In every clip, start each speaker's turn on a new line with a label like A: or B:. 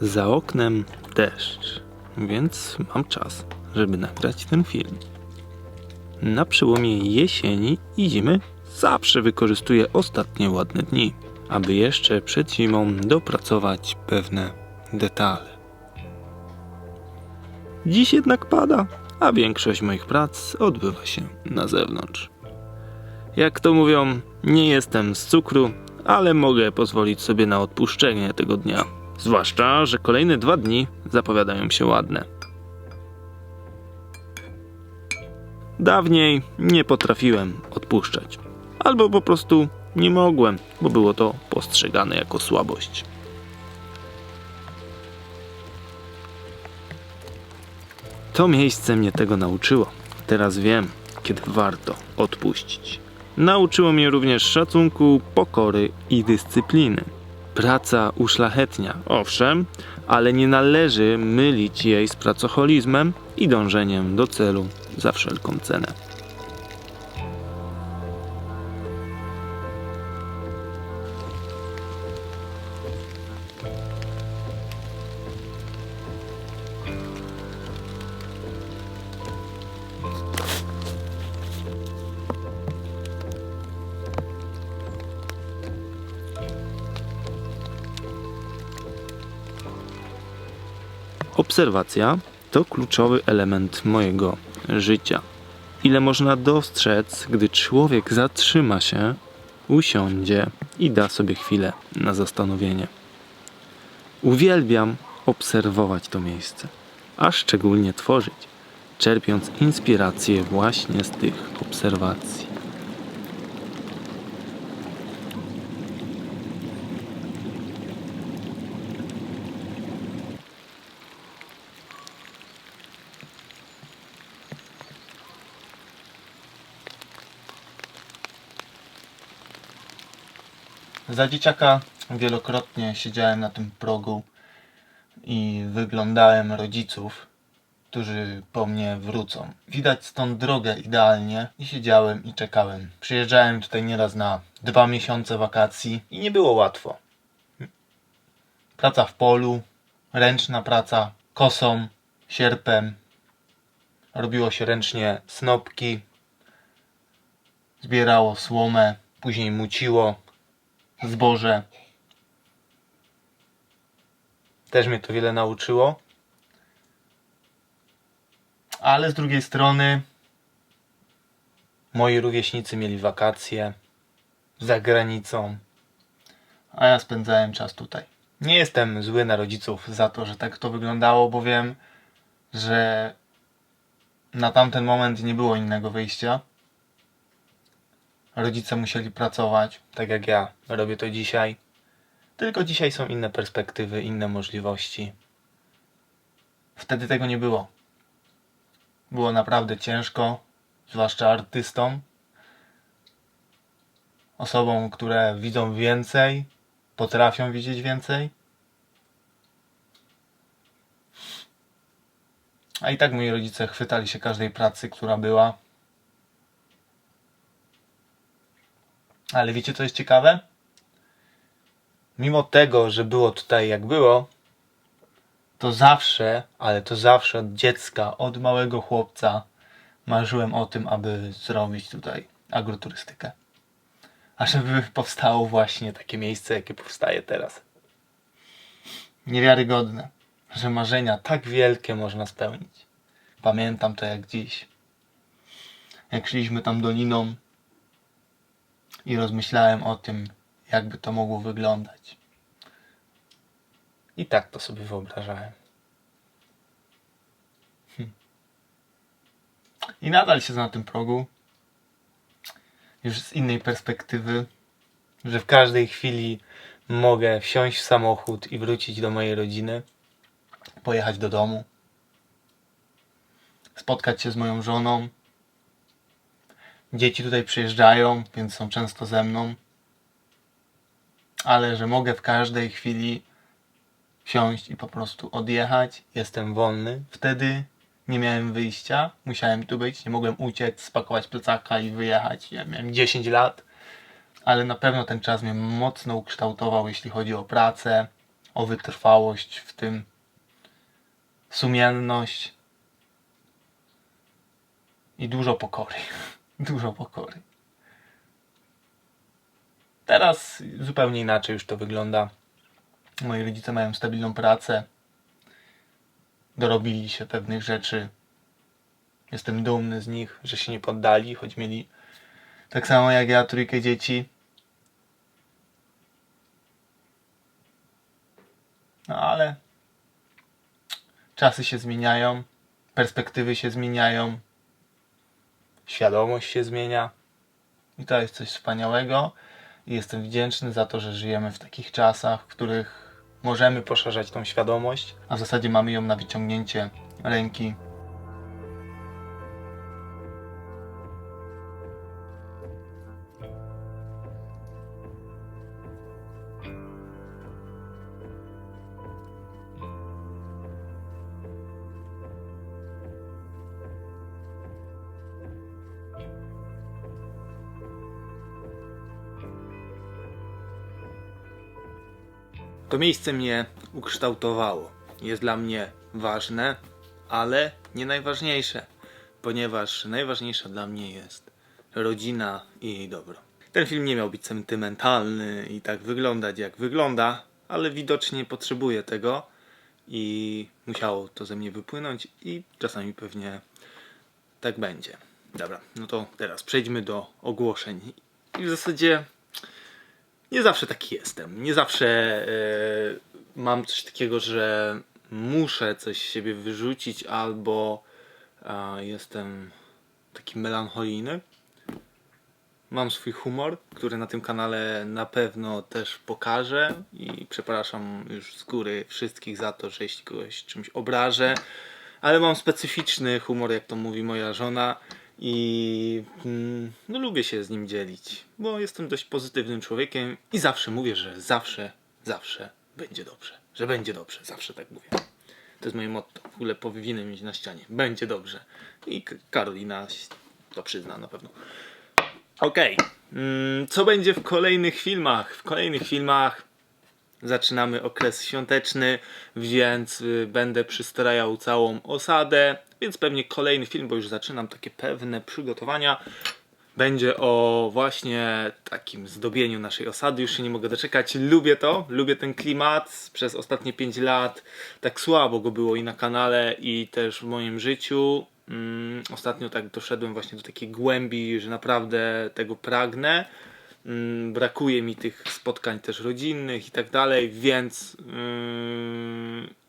A: Za oknem deszcz, więc mam czas, żeby nagrać ten film. Na przełomie jesieni i zimy zawsze wykorzystuję ostatnie ładne dni, aby jeszcze przed zimą dopracować pewne detale. Dziś jednak pada, a większość moich prac odbywa się na zewnątrz. Jak to mówią, nie jestem z cukru, ale mogę pozwolić sobie na odpuszczenie tego dnia. Zwłaszcza, że kolejne dwa dni zapowiadają się ładne. Dawniej nie potrafiłem odpuszczać, albo po prostu nie mogłem, bo było to postrzegane jako słabość. To miejsce mnie tego nauczyło. Teraz wiem, kiedy warto odpuścić. Nauczyło mnie również szacunku, pokory i dyscypliny. Praca uszlachetnia, owszem, ale nie należy mylić jej z pracoholizmem i dążeniem do celu za wszelką cenę. Obserwacja to kluczowy element mojego życia. Ile można dostrzec, gdy człowiek zatrzyma się, usiądzie i da sobie chwilę na zastanowienie. Uwielbiam obserwować to miejsce, a szczególnie tworzyć, czerpiąc inspirację właśnie z tych obserwacji.
B: Za dzieciaka wielokrotnie siedziałem na tym progu i wyglądałem rodziców, którzy po mnie wrócą. Widać stąd drogę idealnie i siedziałem i czekałem. Przyjeżdżałem tutaj nieraz na dwa miesiące wakacji i nie było łatwo. Praca w polu, ręczna praca, kosą, sierpem. Robiło się ręcznie snopki, zbierało słomę, później muciło, zboże. Też mnie to wiele nauczyło. Ale z drugiej strony moi rówieśnicy mieli wakacje za granicą, a ja spędzałem czas tutaj. Nie jestem zły na rodziców za to, że tak to wyglądało, bo wiem, że na tamten moment nie było innego wyjścia. Rodzice musieli pracować, tak jak ja robię to dzisiaj. Tylko dzisiaj są inne perspektywy, inne możliwości. Wtedy tego nie było. Było naprawdę ciężko, zwłaszcza artystom, osobom, które widzą więcej, potrafią widzieć więcej. A i tak moi rodzice chwytali się każdej pracy, która była. Ale wiecie co jest ciekawe? Mimo tego, że było tutaj jak było, to zawsze, ale to zawsze od dziecka, od małego chłopca marzyłem o tym, aby zrobić tutaj agroturystykę. A żeby powstało właśnie takie miejsce, jakie powstaje teraz. Niewiarygodne, że marzenia tak wielkie można spełnić. Pamiętam to jak dziś. Jak szliśmy tam doliną, i rozmyślałem o tym, jakby to mogło wyglądać. I tak to sobie wyobrażałem. Hm. I nadal siedzę na tym progu, już z innej perspektywy, że w każdej chwili mogę wsiąść w samochód i wrócić do mojej rodziny, pojechać do domu, spotkać się z moją żoną, Dzieci tutaj przyjeżdżają, więc są często ze mną. Ale że mogę w każdej chwili wsiąść i po prostu odjechać, jestem wolny. Wtedy nie miałem wyjścia, musiałem tu być, nie mogłem uciec, spakować plecaka i wyjechać. Ja miałem 10 lat, ale na pewno ten czas mnie mocno ukształtował, jeśli chodzi o pracę, o wytrwałość w tym, sumienność i dużo pokory. Dużo pokory. Teraz zupełnie inaczej już to wygląda. Moi rodzice mają stabilną pracę. Dorobili się pewnych rzeczy. Jestem dumny z nich, że się nie poddali, choć mieli tak samo jak ja trójkę dzieci. No ale czasy się zmieniają, perspektywy się zmieniają, świadomość się zmienia. I to jest coś wspaniałego. I jestem wdzięczny za to, że żyjemy w takich czasach, w których możemy poszerzać tą świadomość, a w zasadzie mamy ją na wyciągnięcie ręki. To miejsce mnie ukształtowało. Jest dla mnie ważne, ale nie najważniejsze, ponieważ najważniejsza dla mnie jest rodzina i jej dobro. Ten film nie miał być sentymentalny i tak wyglądać jak wygląda, ale widocznie potrzebuje tego i musiało to ze mnie wypłynąć i czasami pewnie tak będzie. Dobra, no to teraz przejdźmy do ogłoszeń. I w zasadzie nie zawsze taki jestem. Nie zawsze e, mam coś takiego, że muszę coś z siebie wyrzucić, albo jestem taki melancholijny. Mam swój humor, który na tym kanale na pewno też pokażę i przepraszam już z góry wszystkich za to, że jeśli kogoś czymś obrażę, ale mam specyficzny humor, jak to mówi moja żona i mm, no, lubię się z nim dzielić, bo jestem dość pozytywnym człowiekiem i zawsze mówię, że zawsze, zawsze będzie dobrze, że będzie dobrze, zawsze tak mówię. To jest moje motto, w ogóle powinny mieć na ścianie, będzie dobrze i Karolina to przyzna na pewno. Okej, mm, co będzie w kolejnych filmach? W kolejnych filmach zaczynamy okres świąteczny, więc y, będę przystrajał całą osadę, więc pewnie kolejny film, bo już zaczynam takie pewne przygotowania. Będzie o właśnie takim zdobieniu naszej osady. Już się nie mogę doczekać. Lubię to, lubię ten klimat. Przez ostatnie 5 lat tak słabo go było i na kanale, i też w moim życiu. Mm, ostatnio tak doszedłem właśnie do takiej głębi, że naprawdę tego pragnę. Mm, brakuje mi tych spotkań też rodzinnych i tak dalej, więc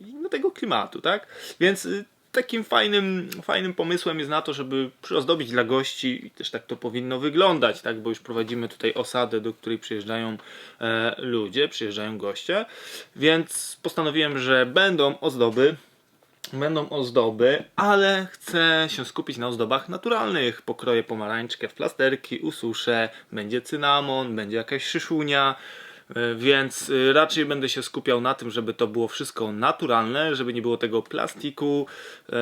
B: yy, no tego klimatu, tak? Więc y, takim fajnym, fajnym pomysłem jest na to, żeby przyozdobić dla gości i też tak to powinno wyglądać, tak? Bo już prowadzimy tutaj osadę, do której przyjeżdżają e, ludzie, przyjeżdżają goście, więc postanowiłem, że będą ozdoby, Będą ozdoby, ale chcę się skupić na ozdobach naturalnych. Pokroję pomarańczkę w plasterki, ususzę, będzie cynamon, będzie jakaś szyszunia, y, więc y, raczej będę się skupiał na tym, żeby to było wszystko naturalne, żeby nie było tego plastiku, y,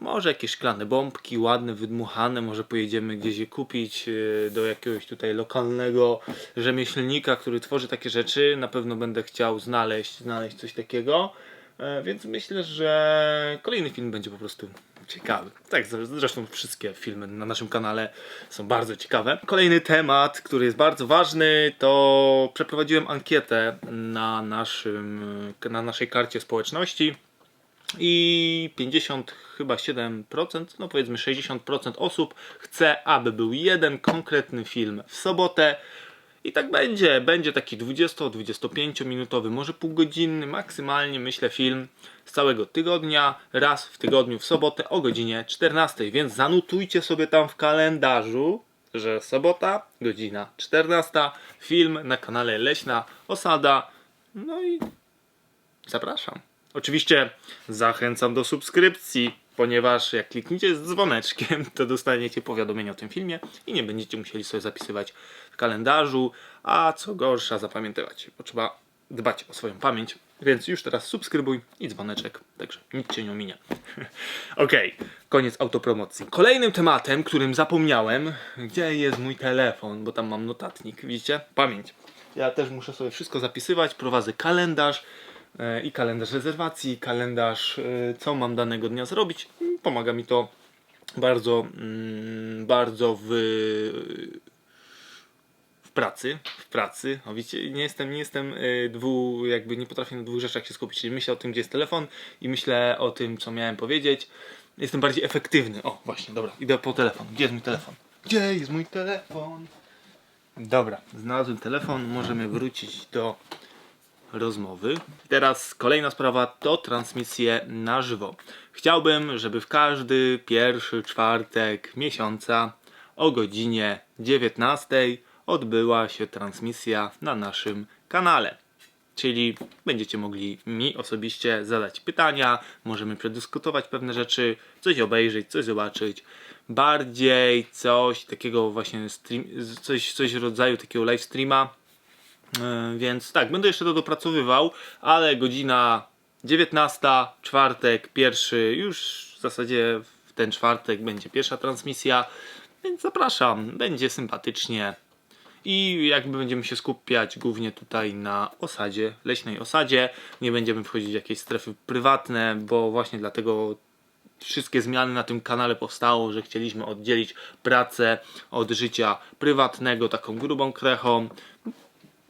B: może jakieś szklane bombki, ładne, wydmuchane, może pojedziemy gdzieś je kupić y, do jakiegoś tutaj lokalnego rzemieślnika, który tworzy takie rzeczy. Na pewno będę chciał znaleźć, znaleźć coś takiego. E, Więc myślę, że kolejny film będzie po prostu ciekawy. Tak, zre- zresztą wszystkie filmy na naszym kanale są bardzo ciekawe. Kolejny temat, który jest bardzo ważny, to przeprowadziłem ankietę na, naszym, na naszej karcie społeczności i 50, chyba 7%, no powiedzmy 60% osób chce, aby był jeden konkretny film w sobotę. I tak będzie. Będzie taki 20-25 minutowy, może półgodzinny, maksymalnie myślę film z całego tygodnia, raz w tygodniu w sobotę o godzinie 14. Więc zanotujcie sobie tam w kalendarzu, że sobota, godzina 14, film na kanale Leśna Osada. No i zapraszam. Oczywiście zachęcam do subskrypcji, ponieważ jak klikniecie z dzwoneczkiem, to dostaniecie powiadomienia o tym filmie i nie będziecie musieli sobie zapisywać w kalendarzu, a co gorsza zapamiętywać, bo trzeba dbać o swoją pamięć. Więc już teraz subskrybuj i dzwoneczek, także nic cię nie ominie. Okej, koniec autopromocji. Kolejnym tematem, którym zapomniałem, gdzie jest mój telefon, bo tam mam notatnik, widzicie? Pamięć. Ja też muszę sobie wszystko zapisywać, prowadzę kalendarz,
A: i kalendarz rezerwacji, kalendarz, e, co mam danego dnia zrobić. Pomaga mi to bardzo, mm, bardzo w, w pracy, w pracy. O, widzicie, nie jestem, nie jestem y, dwu, jakby nie potrafię na dwóch rzeczach się skupić. Czyli myślę o tym, gdzie jest telefon i myślę o tym, co miałem powiedzieć. Jestem bardziej efektywny. O, właśnie, dobra, idę po telefon. Gdzie jest mój telefon? Gdzie jest mój telefon? Dobra, znalazłem telefon, możemy wrócić do rozmowy. Teraz kolejna sprawa to transmisje na żywo. Chciałbym, żeby w każdy pierwszy czwartek miesiąca o godzinie 19 odbyła się transmisja na naszym kanale. Czyli będziecie mogli mi osobiście zadać pytania, możemy przedyskutować pewne rzeczy, coś obejrzeć, coś zobaczyć. Bardziej coś takiego właśnie stream, coś, coś w rodzaju takiego live streama, Więc tak, będę jeszcze to dopracowywał, ale godzina 19, czwartek, pierwszy, już w zasadzie w ten czwartek będzie pierwsza transmisja, więc zapraszam, będzie sympatycznie. I jakby będziemy się skupiać głównie tutaj na osadzie, leśnej osadzie. Nie będziemy wchodzić w jakieś strefy prywatne, bo właśnie dlatego wszystkie zmiany na tym kanale powstało, że chcieliśmy oddzielić pracę od życia prywatnego taką grubą krechą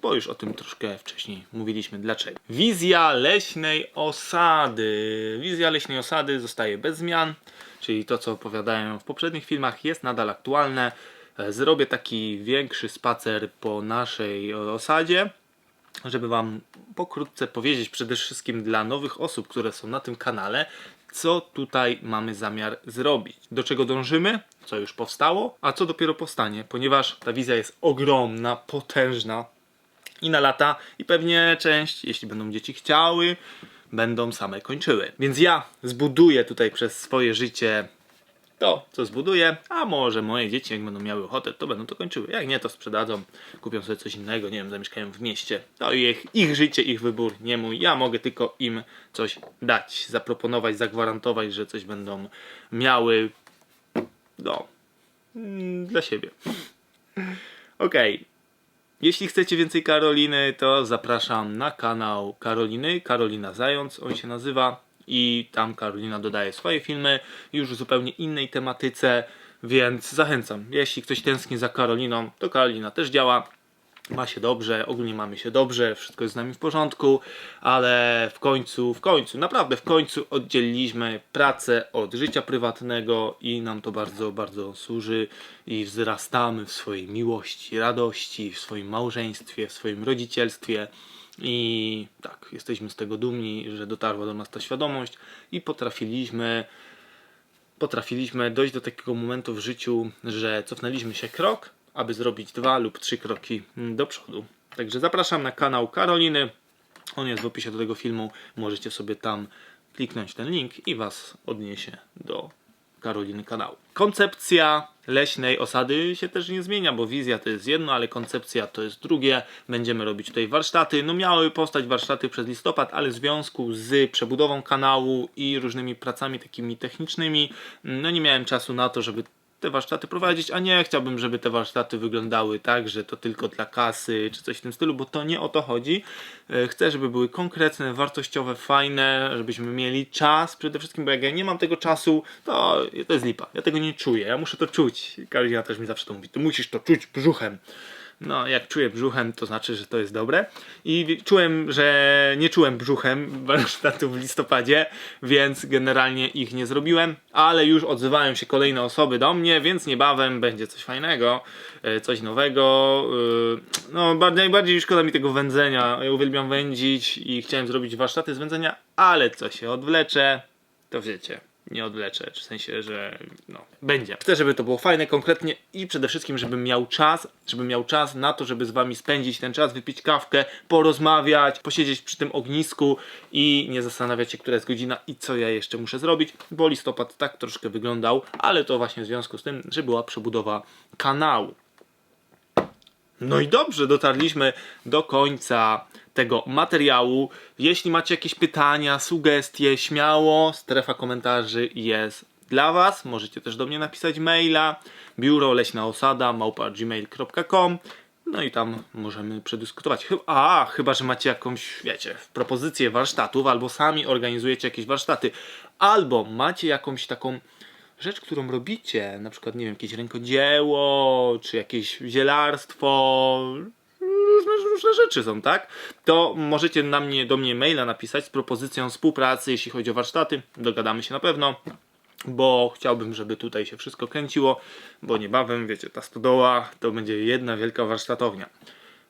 A: bo już o tym troszkę wcześniej mówiliśmy dlaczego. Wizja leśnej osady. Wizja leśnej osady zostaje bez zmian, czyli to co opowiadałem w poprzednich filmach jest nadal aktualne. E, Zrobię taki większy spacer po naszej osadzie, żeby Wam pokrótce powiedzieć przede wszystkim dla nowych osób, które są na tym kanale, co tutaj mamy zamiar zrobić. Do czego dążymy, co już powstało, a co dopiero powstanie, ponieważ ta wizja jest ogromna, potężna, i na lata i pewnie część, jeśli będą dzieci chciały, będą same kończyły. Więc ja zbuduję tutaj przez swoje życie to, co zbuduję, a może moje dzieci, jak będą miały ochotę, to będą to kończyły. Jak nie, to sprzedadzą, kupią sobie coś innego, nie wiem, zamieszkają w mieście. To ich, ich życie, ich wybór, nie mój. Ja mogę tylko im coś dać, zaproponować, zagwarantować, że coś będą miały, no, mm, dla siebie. Okej, jeśli chcecie więcej Karoliny, to zapraszam na kanał Karoliny, Karolina Zając, on się nazywa i tam Karolina dodaje swoje filmy już w zupełnie innej tematyce, więc zachęcam. Jeśli ktoś tęskni za Karoliną, to Karolina też działa. Ma się dobrze, ogólnie mamy się dobrze, wszystko jest z nami w porządku, ale w końcu, w końcu, naprawdę w końcu oddzieliliśmy pracę od życia prywatnego i nam to bardzo, bardzo służy i wzrastamy w swojej miłości, radości, w swoim małżeństwie, w swoim rodzicielstwie. I tak, jesteśmy z tego dumni, że dotarła do nas ta świadomość i potrafiliśmy potrafiliśmy dojść do takiego momentu w życiu, że cofnęliśmy się krok, aby zrobić dwa lub trzy kroki do przodu. Także zapraszam na kanał Karoliny. On jest w opisie do tego filmu. Możecie sobie tam kliknąć ten link i Was odniesie do Karoliny kanału. Koncepcja leśnej osady się też nie zmienia, bo wizja to jest jedno, ale koncepcja to jest drugie. Będziemy robić tutaj warsztaty. No miały powstać warsztaty przez listopad, ale w związku z przebudową kanału i różnymi pracami takimi technicznymi, no nie miałem czasu na to, żeby te warsztaty prowadzić, a nie chciałbym, żeby te warsztaty wyglądały tak, że to tylko dla kasy czy coś w tym stylu, bo to nie o to chodzi. E, Chcę, żeby były konkretne, wartościowe, fajne, żebyśmy mieli czas przede wszystkim, bo jak ja nie mam tego czasu, to to jest lipa. Ja tego nie czuję, ja muszę to czuć. Karolina też mi zawsze to mówi, ty musisz to czuć brzuchem. No, jak czuję brzuchem, to znaczy, że to jest dobre. I czułem, że nie czułem brzuchem warsztatów w listopadzie, więc generalnie ich nie zrobiłem, ale już odzywają się kolejne osoby do mnie, więc niebawem będzie coś fajnego, e, coś nowego. e, No, bar- najbardziej szkoda mi tego wędzenia. Ja uwielbiam wędzić i chciałem zrobić warsztaty z wędzenia, ale co się odwlecze, to wiecie nie odwleczę, w sensie, że no, będzie. Chcę, żeby to było fajne, konkretnie i przede wszystkim, żebym miał czas, żebym miał czas na to, żeby z wami spędzić ten czas, wypić kawkę, porozmawiać, posiedzieć przy tym ognisku i nie zastanawiać się, która jest godzina i co ja jeszcze muszę zrobić, bo listopad tak troszkę wyglądał, ale to właśnie w związku z tym, że była przebudowa kanału. No i dobrze, dotarliśmy do końca tego materiału. Jeśli macie jakieś pytania, sugestie, śmiało, strefa komentarzy jest dla Was. Możecie też do mnie napisać maila biuro leśna osada małpa gmail.com No i tam możemy przedyskutować. A, chyba, że macie jakąś, wiecie, propozycję warsztatów, albo sami organizujecie jakieś warsztaty, albo macie jakąś taką rzecz, którą robicie, na przykład, nie wiem, jakieś rękodzieło, czy jakieś zielarstwo, różne, rzeczy są, tak? To możecie na mnie, do mnie maila napisać z propozycją współpracy, jeśli chodzi o warsztaty. Dogadamy się na pewno, bo chciałbym, żeby tutaj się wszystko kręciło, bo niebawem, wiecie, ta stodoła to będzie jedna wielka warsztatownia.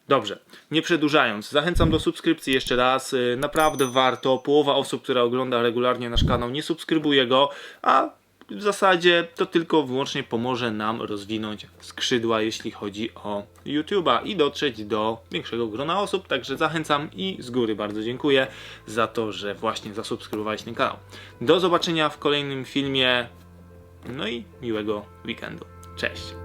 A: Dobrze, nie przedłużając, zachęcam do subskrypcji jeszcze raz. Yy, Naprawdę warto. Połowa osób, która ogląda regularnie nasz kanał, nie subskrybuje go, a w zasadzie to tylko wyłącznie pomoże nam rozwinąć skrzydła, jeśli chodzi o YouTube'a i dotrzeć do większego grona osób. Także zachęcam i z góry bardzo dziękuję za to, że właśnie zasubskrybowałeś ten kanał. Do zobaczenia w kolejnym filmie. No i miłego weekendu. Cześć.